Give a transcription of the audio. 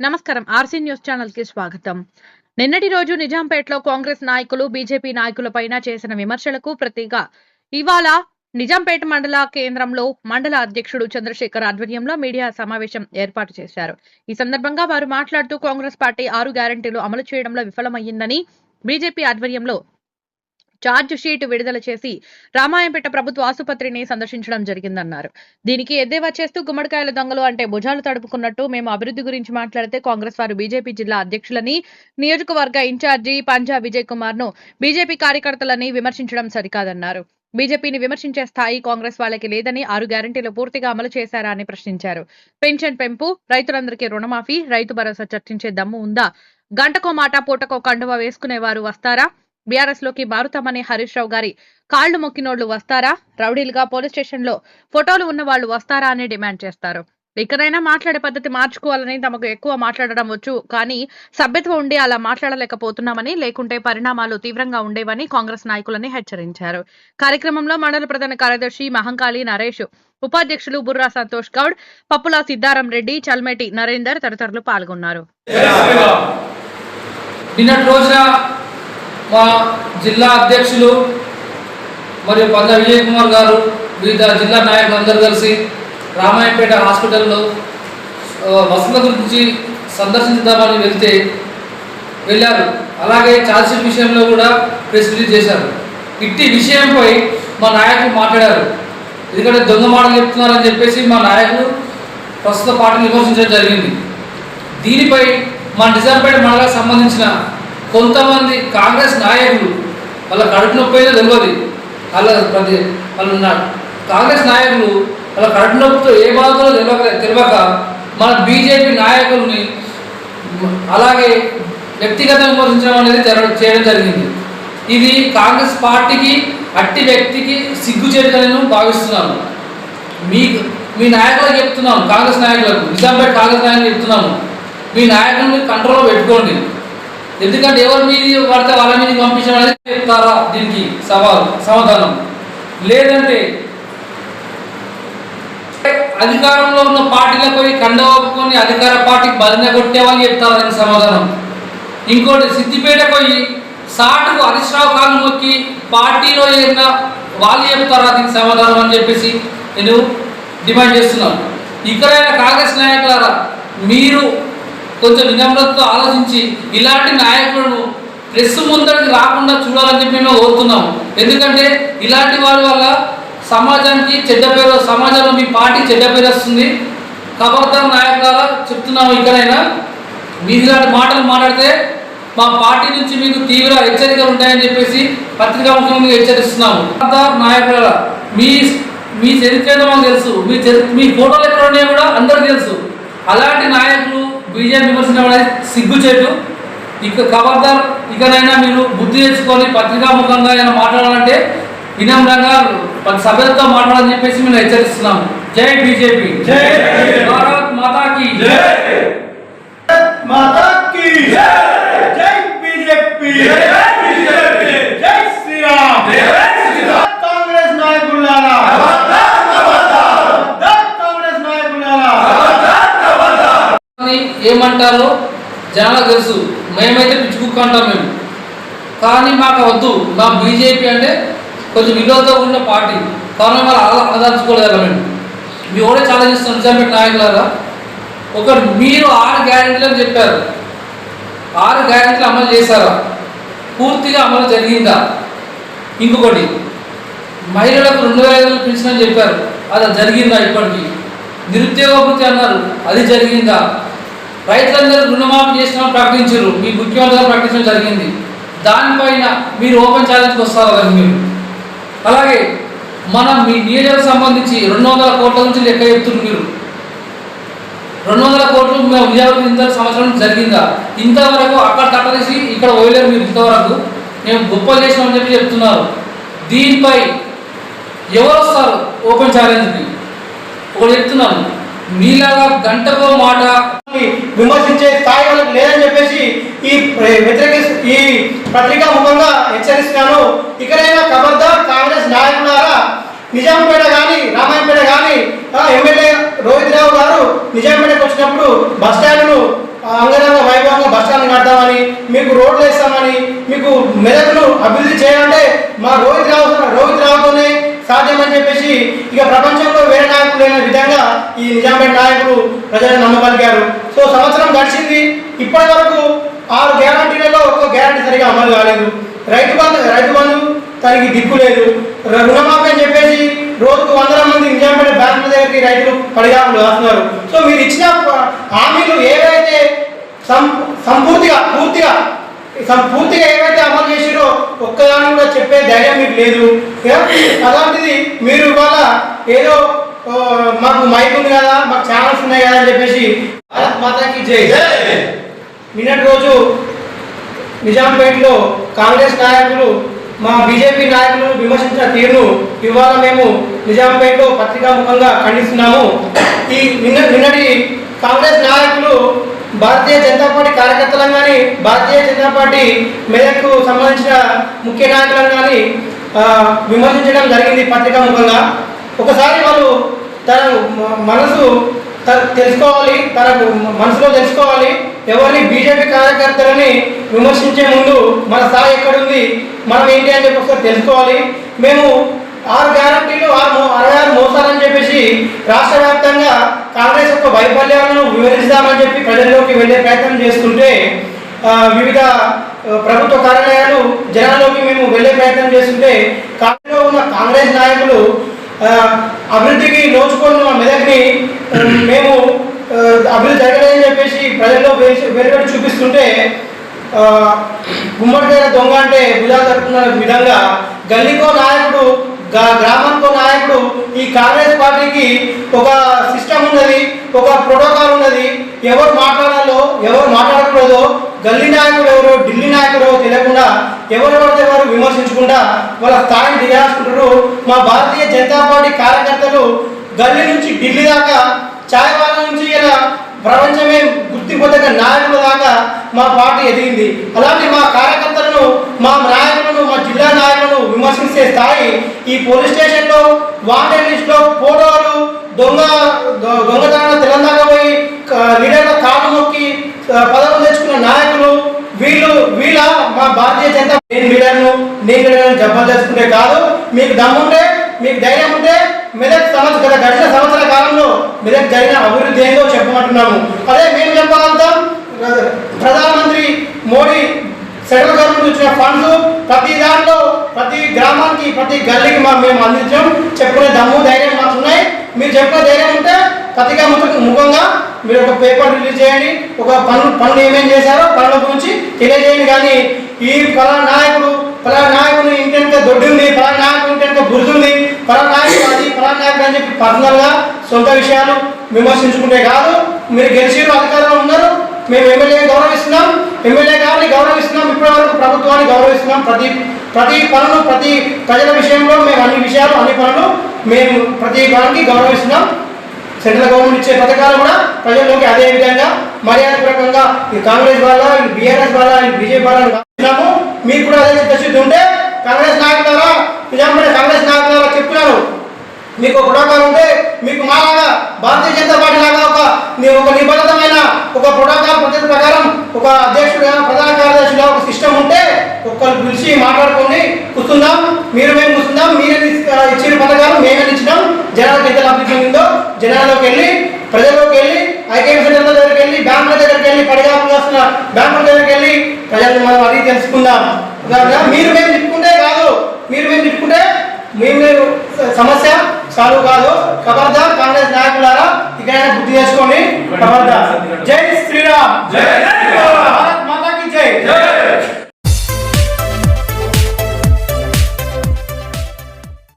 నమస్కారం. RC news ఛానల్కి స్వాగతం. నిన్నటి రోజు నిజాంపేటలో కాంగ్రెస్ నాయకులు బీజేపీ నాయకులపైన చేసిన విమర్శలకు ప్రతిగా ఇవాళ నిజాంపేట మండల కేంద్రంలో మండల అధ్యక్షుడు చంద్రశేఖర్ ఆధ్వర్యంలో మీడియా సమావేశం ఏర్పాటు చేశారు. ఈ సందర్భంగా వారు మాట్లాడుతూ కాంగ్రెస్ పార్టీ ఆరు గ్యారంటీలు అమలు చేయడంలో విఫలమయ్యిందని బీజేపీ ఆధ్వర్యంలో ఛార్జ్ షీట్ విడుదల చేసి రామాయంపేట ప్రభుత్వ ఆసుపత్రిని సందర్శించడం జరిగిందన్నారు. దీనికి ఎద్దేవా చేస్తూ గుమ్మడికాయల దొంగలు అంటే భుజాలు తడుపుకున్నట్టు మేము అభివృద్ధి గురించి మాట్లాడితే కాంగ్రెస్ వారు బీజేపీ జిల్లా అధ్యక్షులని నియోజకవర్గ ఇన్ఛార్జి పంజా విజయ్ కుమార్ను బీజేపీ కార్యకర్తలని విమర్శించడం సరికాదన్నారు. బీజేపీని విమర్శించే స్థాయి కాంగ్రెస్ వాళ్ళకి లేదని ఆరు గ్యారంటీలు పూర్తిగా అమలు చేశారా అని ప్రశ్నించారు. పెన్షన్ పెంపు రైతులందరికీ రుణమాఫీ రైతు భరోసా చర్చించే దమ్ము ఉందా? గంటకో మాట పూటకో కండువ వేసుకునే వారు వస్తారా? బీఆర్ఎస్లోకి మారుతామని హరీష్ రావు గారి కాళ్ళు మొక్కినోళ్ళు వస్తారా? రౌడీలుగా పోలీస్ స్టేషన్లో ఫోటోలు ఉన్న వాళ్ళు వస్తారా అని డిమాండ్ చేస్తారు. ఇక్కడైనా మాట్లాడే పద్ధతి మార్చుకోవాలని తమకు ఎక్కువ మాట్లాడడం వచ్చు కానీ సభ్యత్వం ఉండి అలా మాట్లాడలేకపోతున్నామని లేకుంటే పరిణామాలు తీవ్రంగా ఉండేవని కాంగ్రెస్ నాయకులని హెచ్చరించారు. కార్యక్రమంలో మండల ప్రధాన కార్యదర్శి మహంకాళి నరేష్ ఉపాధ్యక్షులు బుర్రా సంతోష్ గౌడ్ పప్పుల సిద్ధారం రెడ్డి చల్మేటి నరేందర్ తదితరులు పాల్గొన్నారు. నిన్నటి రోజున మా జిల్లా అధ్యక్షులు మరియు పంద విజయ్ కుమార్ గారు వివిధ జిల్లా నాయకులు అందరూ కలిసి రామాయణపేట హాస్పిటల్లో వసతుల గురించి సందర్శించుదామని వెళ్తే వెళ్ళారు. అలాగే ఛార్జ్షీట్ విషయంలో కూడా ప్రెస్ రిలీజ్ చేశారు. ఇట్టి విషయంపై మా నాయకులు మాట్లాడారు. ఎందుకంటే దొంగ మాటలు చెప్తున్నారని చెప్పేసి మా నాయకులు ప్రస్తుత పార్టీని విమర్శించడం జరిగింది. దీనిపై మా నిజాంపేట మండలానికి సంబంధించిన కొంతమంది కాంగ్రెస్ నాయకులు వాళ్ళ కడుపు నొప్పి అయినా తెలియదు వాళ్ళ ప్రతి వాళ్ళు ఉన్నారు. కాంగ్రెస్ నాయకులు వాళ్ళ కడుపు నొప్పితో ఏ బాధలో తెలియక తెలియక మన బీజేపీ నాయకుల్ని అలాగే వ్యక్తిగతంగా విమర్శించడం అనేది జరగ చేయడం జరిగింది. ఇది కాంగ్రెస్ పార్టీకి అట్టి వ్యక్తికి సిగ్గు నేను భావిస్తున్నాను మీ మీ నాయకులకు చెప్తున్నాం కాంగ్రెస్ నాయకులకు నిజాంపేట కాంగ్రెస్ నాయకులు చెప్తున్నాము. మీ నాయకుల్ని కంట్రోల్లో పెట్టుకోండి. ఎందుకంటే ఎవరి మీద పడితే వాళ్ళ మీద పంపించడం చెప్తారా దీనికి సవాల్ సమాధానం? లేదంటే అధికారంలో ఉన్న పార్టీలకు పోయి కండ ఒప్పుకొని అధికార పార్టీకి బలంగా కొట్టే వాళ్ళు చెప్తారా దీనికి సమాధానం? ఇంకోటి సిద్దిపేట పోయి సాటుకు హరీష్ రావు కాలు మొక్కి పార్టీలో ఏదైనా వాళ్ళు చెప్తారా దీనికి సమాధానం అని చెప్పేసి నేను డిమాండ్ చేస్తున్నాను. ఇక్కడైనా కాంగ్రెస్ నాయకులారా మీరు కొంచెం వినమ్రతతో ఆలోచించి ఇలాంటి నాయకులను ప్రెస్ ముందరికి రాకుండా చూడాలని చెప్పి మేము కోరుతున్నాము. ఎందుకంటే ఇలాంటి వారి వల్ల సమాజానికి చెడ్డ పేరు సమాజంలో మీ పార్టీ చెడ్డ పేరు వస్తుంది. ఖబర్దార్ నాయకుల చెప్తున్నాము ఇక్కడైనా. మీరు ఇలాంటి మాటలు మాట్లాడితే మా పార్టీ నుంచి మీకు తీవ్ర హెచ్చరికలు ఉంటాయని చెప్పేసి పత్రికా ముఖ్యంగా హెచ్చరిస్తున్నాము. ఖబర్దార్ నాయకుల మీ మీ చరిత్ర మాకు తెలుసు. మీ చరి- మీ ఫోటోలు ఎక్కడ ఉన్నాయో కూడా అందరికీ తెలుసు. అలాంటి నాయకులు బీజేపీ విమర్శించడం అనేది సిగ్గుచేటు? ఇక ఖబర్దార్ ఇకనైనా మీరు బుద్ధి తెచ్చుకొని పత్రికా ముఖంగా అయినా మాట్లాడాలంటే వినమ్రంగా పది సభ్యులతో మాట్లాడాలని చెప్పేసి మేము హెచ్చరిస్తున్నాము. జై బీజేపీ. భారత్ మాతాకి. माता ఏమంటారో జనాలకు తెలుసు. మేమైతే పిచ్చుకుక్క అంటాం మేము. కానీ మాకు వద్దు మా బీజేపీ అంటే కొంచెం విలువతో ఉన్న పార్టీ. కానీ వాళ్ళు అలా అనదలుచుకోలేదు మేము. మీ కూడా చాలా చేస్తాం నిజాంపేట నాయకులారా ఒక మీరు ఆరు గ్యారెంటీలు అని చెప్పారు. ఆరు గ్యారెంటీలు అమలు చేశారా? పూర్తిగా అమలు జరిగిందా? ఇంకొకటి మహిళలకు రెండు వేల ఐదు పెన్షన్ అని చెప్పారు. అది జరిగిందా ఇప్పటికీ? నిరుద్యోగ వృత్తి అన్నారు. అది జరిగిందా? రైతులందరూ రుణమాఫీ చేసినామని ప్రకటించారు. మీ ముఖ్యమంత్రి గారు ప్రకటించడం జరిగింది. దానిపైన మీరు ఓపెన్ ఛాలెంజ్కి వస్తారు కదా మీరు. అలాగే మనం మీ నియోజకవర్గం సంబంధించి రెండు వందల కోట్ల నుంచి లెక్క చెప్తున్నారు మీరు. రెండు వందల కోట్లు మేము విజయవాడ ఇంత సంవత్సరం జరిగిందా? ఇంతవరకు అక్కడ కట్టలేసి ఇక్కడ పోయలేరు మీరు ఇంతవరకు. మేము గొప్ప చేసినామని చెప్పి చెప్తున్నారు. దీనిపై ఎవరు వస్తారు ఓపెన్ ఛాలెంజ్కి? ఒకటి చెప్తున్నాను. మీలాగా గంటకో మాట విమర్శించే స్థాయి వాళ్ళకి లేదని చెప్పేసి ఈ ప్ర- వ్యతిరేక ఈ పత్రికా ముఖంగా హెచ్చరిస్తున్నాను. ఇక్కడైనా ఖబర్దార్ కాంగ్రెస్ నాయకులారా నిజాంపేట కానీ రామాయణపేట కానీ ఎమ్మెల్యే రోహిత్ రావు గారు నిజాంపేటకు వచ్చినప్పుడు బస్ స్టాండ్ను అంగరంగ వైభవంగా బస్ స్టాండ్ కడతామని మీకు రోడ్లు వేస్తామని మీకు మెదక్ను అభివృద్ధి చేయాలంటే మా రోహిత్ రావు సాధ్యమని చెప్పేసి ఇక ప్రపంచంలో వేరే నాయకులు లేని విధంగా ఈ నిజాంపేట నాయకులు ప్రజలను నమ్మగలిగారు. సో సంవత్సరం గడిచింది. ఇప్పటి వరకు ఆరు గ్యారంటీలలో ఒక్క గ్యారంటీ సరిగా అమలు కాలేదు. రైతు బంధు రైతు బంధు తనకి దిక్కు లేదు. రుణమాఫీ అని చెప్పేసి రోజుకు వందల మంది నిజాంపేట బ్యాంకుల దగ్గరికి రైతులు పడిగాపులు రాస్తున్నారు. సో మీరు ఇచ్చిన హామీలు ఏవైతే సం సంపూర్తిగా పూర్తిగా పూర్తిగా ఏవైతే అమలు చేసిరో ఒక్కదాని కూడా చెప్పే ధైర్యం మీకు లేదు? అలాంటిది మీరు ఇవాళ ఏదో మాకు మైక్ ఉంది కదా మాకు ఛానల్స్ ఉన్నాయి కదా అని చెప్పేసి మాతాకి జై. నిన్నటి రోజు నిజాంపేటలో కాంగ్రెస్ నాయకులు మా బీజేపీ నాయకులను విమర్శించిన తీరును ఇవాళ మేము నిజాంపేటలో పత్రికాముఖంగా ఖండిస్తున్నాము. ఈ నిన్న నిన్నటి కాంగ్రెస్ నాయకులు భారతీయ జనతా పార్టీ కార్యకర్తలను కానీ భారతీయ జనతా పార్టీ మేరకు సంబంధించిన ముఖ్య నాయకులను కానీ విమర్శించడం జరిగింది పత్రికాముఖంగా ఒకసారి వాళ్ళు తన మనసు తెలుసుకోవాలి తన మనసులో తెలుసుకోవాలి. ఎవరిని బీజేపీ కార్యకర్తలని విమర్శించే ముందు మన స్థాయి ఎక్కడుంది మనం ఏంటి అని చెప్పి ఒకసారి తెలుసుకోవాలి. మేము ఆరు గ్యారంటీలు ఆరు అరవై ఆరు మోసాలు రాష్ట్ర వ్యాప్తంగా కాంగ్రెస్ యొక్క వైఫల్యాలను వివరిస్తామని చెప్పి ప్రజల్లోకి వెళ్ళే ప్రయత్నం చేస్తుంటే వివిధ ప్రభుత్వ కార్యాలయాలు జనాల్లోకి మేము వెళ్ళే ప్రయత్నం చేస్తుంటే కాంగ్రెస్లో ఉన్న కాంగ్రెస్ నాయకులు అభివృద్ధికి నోచుకొని మా మెదక్ని మేము అభివృద్ధి జరగలేదని చెప్పేసి ప్రజల్లో వెలువడి చూపిస్తుంటే గుమ్మడికాయ దొంగ అంటే భుజాలు జరుపుకున్న విధంగా గల్లీకో నాయకుడు గా- గ్రామానికో నాయకుడు ఈ కాంగ్రెస్ పార్టీకి ఒక సిస్టమ్ ఉన్నది ఒక ప్రోటోకాల్ ఉన్నది. ఎవరు మాట్లాడాలో ఎవరు మాట్లాడకూడదో గల్లీ నాయకుడు ఎవరో ఢిల్లీ నాయకుడు ఎవరో తెలియకుండా ఎవరు పడితే వారు విమర్శించకుండా వాళ్ళ స్థాయిని దిగాసుకుంటారు మా భారతీయ జనతా పార్టీ కార్యకర్తలు గల్లీ నుంచి ఢిల్లీ దాకా ఛాయ్ వాళ్ళ నుంచి ఇలా ప్రపంచమే గుర్తింపదగ్గ నాయకుల దాకా మా పార్టీ ఎదిగింది. అలాంటి మా కార్యకర్తలను మా నాయకులను మా జిల్లా నాయకులను విమర్శించే స్థాయి ఈ పోలీస్ స్టేషన్లో వాంటెడ్ లిస్ట్లో ఫోటోలు దొంగ దొ- దొంగతనాల తెలంగాణ పోయి లీడర్ల కాళ్ళు నొక్కి పదవులు తెచ్చుకున్న నాయకులు వీళ్ళు వీళ్ళ మా భారతీయ జనతా నేను వీళ్ళను నేను వీళ్ళను జబర్దస్తుకుంటే కాదు. మీకు దమ్ముంటే మీకు ధైర్యం ఉంటే మెదక్ సంవత్సరం గత గడిచిన సంవత్సర కాలంలో మెదక్ జరిగిన అభివృద్ధి ఏందో చెప్పమంటున్నాము. అదే మేము చెప్పగలుగుతాం. ప్రధానమంత్రి మోడీ సెంట్రల్ గవర్నమెంట్ వచ్చిన ఫండ్స్ ప్రతి దాంట్లో ప్రతి గ్రామానికి ప్రతి గల్లీకి మా మేము అందించాం. చెప్పుకునే దమ్ము ధైర్యం మాకు ఉన్నాయి మీరు చెప్పిన ధైర్యం ఉంటే పత్రికా ముఖ- ముఖంగా మీరు ఒక పేపర్ రిలీజ్ చేయండి. ఒక పనులు పనులు ఏమేం చేశారో పనుల గురించి తెలియజేయండి. కానీ ఈ ఫలానా నాయకుడు ఫలానా నాయకుడు ఇంటెంత దొడ్డి ఉంది ఫలానా నాయకుడు ఇంటెంత బురద ఉంది ఫలానా నాయకుడు అది ఫలానా నాయకుడు అని చెప్పి పర్సనల్గా సొంత విషయాలు విమర్శించుకుంటే కాదు. మీరు గెలిచిన అధికారంలో ఉన్నారు. మేము ఎమ్మెల్యే గౌరవిస్తున్నాం. ఎమ్మెల్యే గారిని గౌరవిస్తున్నాం. ఇప్పటి వరకు ప్రభుత్వాన్ని గౌరవిస్తున్నాం. ప్రతి ప్రతి పనులు ప్రతి ప్రజల విషయంలో మేము అన్ని విషయాలు అన్ని పనులు మేము ప్రతి పనికి గౌరవిస్తున్నాం. సెంట్రల్ గవర్నమెంట్ ఇచ్చే పథకాలు కూడా ప్రజల్లోకి అదే విధంగా మర్యాదపూర్వకంగా ఈ కాంగ్రెస్ వాళ్ళ ఈ బీఆర్ఎస్ వాళ్ళ బీజేపీ వాళ్ళని మీకు కూడా అదే చిత్తశుద్ధి ఉంటే కాంగ్రెస్ నాయకులారా నిజాంపేట కాంగ్రెస్ నాయకులారా చెప్తున్నాను మీకు ఒక ప్రోటోకాల్ ఉంటే మీకు మాలాగా భారతీయ జనతా పార్టీ లాగా ఒక ని- ఒక నిబంధనమైన ఒక ప్రోటోకాల్ పద్ధతి ప్రకారం ఒక అధ్యక్షుడు ప్రధాన కార్యదర్శి ఒక్కరు మాట్లాడుకోండి మాట్లాడుకొని కూర్చుందాం. మీరు మేము కూర్చుందాం. మీరే ఇచ్చిన పథకాలు మేమే ఇచ్చినాం జనాలకు ఎంత లబ్ధి పొందిందో జనాల్లోకి వెళ్ళి ప్రజల్లోకి వెళ్ళి ఐకేఎం సెంటర్ల దగ్గరికి వెళ్ళి బ్యాంకుల దగ్గరికి వెళ్ళి పడిగాపులు వస్తున్న బ్యాంకుల దగ్గరికి వెళ్ళి ప్రజలను మనం అడిగి తెలుసుకుందాం. మీరు మేము తిట్టుకుంటే కాదు. మీరు మేము తిట్టుకుంటే మేము సమస్య సాల్వ్ కాదు. కబర్దా కాంగ్రెస్ నాయకులారా ఇకైనా బుద్ధి చేసుకోండి. కబర్దా. జై శ్రీరామ్. జై